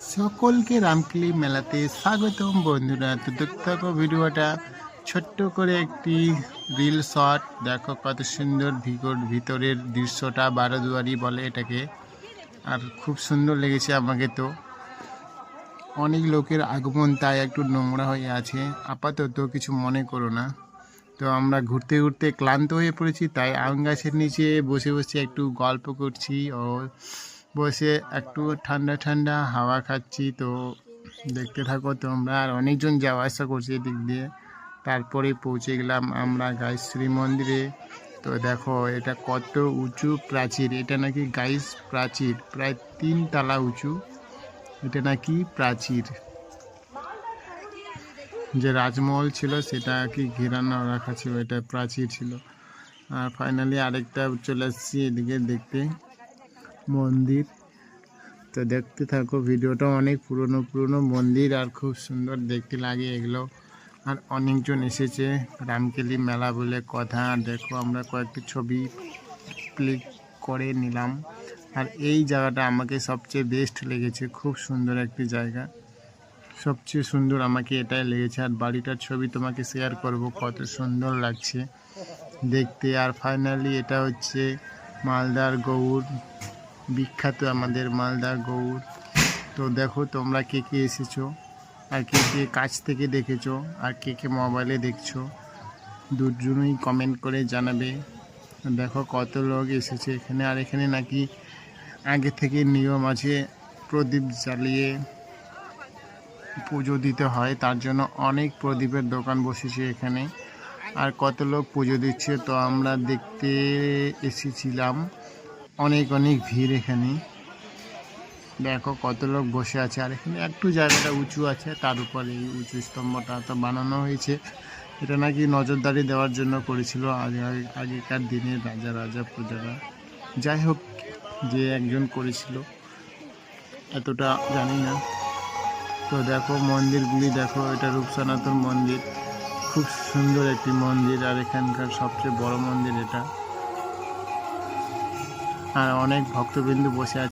সকলকে রামকলি মেলাতে স্বাগতম বন্ধুরা। তো দেখতে ভিডিওটা। ছোট্ট করে একটি রিল শট দেখো কত সুন্দর ভিতর ভিতরের দৃশ্যটা, বারোদুয়ারি বলে এটাকে। আর খুব সুন্দর লেগেছে আমাকে তো। অনেক লোকের আগমন তাই একটু নোংরা হয়ে আছে। আপাতত কিছু মনে করো না। তো আমরা ঘুরতে ঘুরতে ক্লান্ত হয়ে পড়েছি, তাই আম গাছের নিচে বসে বসে একটু গল্প করছি ও বসে একটু ঠান্ডা ঠান্ডা হাওয়া খাচ্ছি। তো দেখতে থাকো তোমরা, আর অনেকজন যাওয়া আসা করছি এদিক দিয়ে। তারপরে পৌঁছে গেলাম আমরা গায়শ্রী মন্দিরে তো দেখো, এটা কত উঁচু প্রাচীর, এটা নাকি গাইস প্রাচীর, প্রায় তিন তালা উঁচু। এটা নাকি প্রাচীর। যে রাজমহল ছিল সেটা কি ঘেরানো রাখা ছিল, এটা প্রাচীর ছিল। আর ফাইনালি আরেকটা চলে আসছি এদিকে দেখতে। মন্দির। তো দেখতে থাকো, ভিডিওটা অনেক পুরনো পুরনো মন্দির আর খুব সুন্দর দেখতে লাগে এগুলো। আর অনেকজন এসেছে, রামকেলি মেলা বলে কথা। দেখো, আমরা কয়েকটি ছবি ক্লিক করে নিলাম। আর এই জায়গাটা আমাকে সবচেয়ে বেস্ট লেগেছে, খুব সুন্দর একটি জায়গা। সবচেয়ে সুন্দর আমাকে এটাই লেগেছে। আর বাড়িটার ছবি তোমাকে শেয়ার করব, কত সুন্দর লাগছে দেখতে। আর ফাইনালি এটা হচ্ছে মালদার গৌড়। বিখ্যাত আমাদের মালদার গৌড় তো দেখো তোমরা কে কে এসেছ, আর কে কে কাছ থেকে দেখেছ, আর কে কে মোবাইলে দেখছ, দুজনই কমেন্ট করে জানাবে। দেখো কত লোক এসেছে এখানে, আর এখানে নাকি আগে থেকে নিয়ম আছে প্রদীপ জ্বালিয়ে পুজো দিতে হয়, তার জন্য অনেক প্রদীপের দোকান বসেছে এখানে। আর কত লোক পুজো দিচ্ছে, তো আমরা দেখতে এসেছিলাম। অনেক অনেক ভিড় এখানে। দেখো কত লোক বসে আছে, আর এখানে একটু জায়গাটা উঁচু আছে, তার উপরে এই উঁচু স্তম্ভটা তো বানানো হয়েছে। এটা নাকি নজরদারি দেওয়ার জন্য করেছিল আগে আগে- আগেকার দিনে রাজা রাজা প্রজারা। যাই হোক, যে একজন করেছিল, এতটা জানি না। তো দেখো মন্দিরগুলি, দেখো এটা রূপসনাতন মন্দির। খুব সুন্দর একটি মন্দির, আর এখানকার সবচেয়ে বড় মন্দির এটা। আর অনেক ভক্তবিন্দু বসে আছে।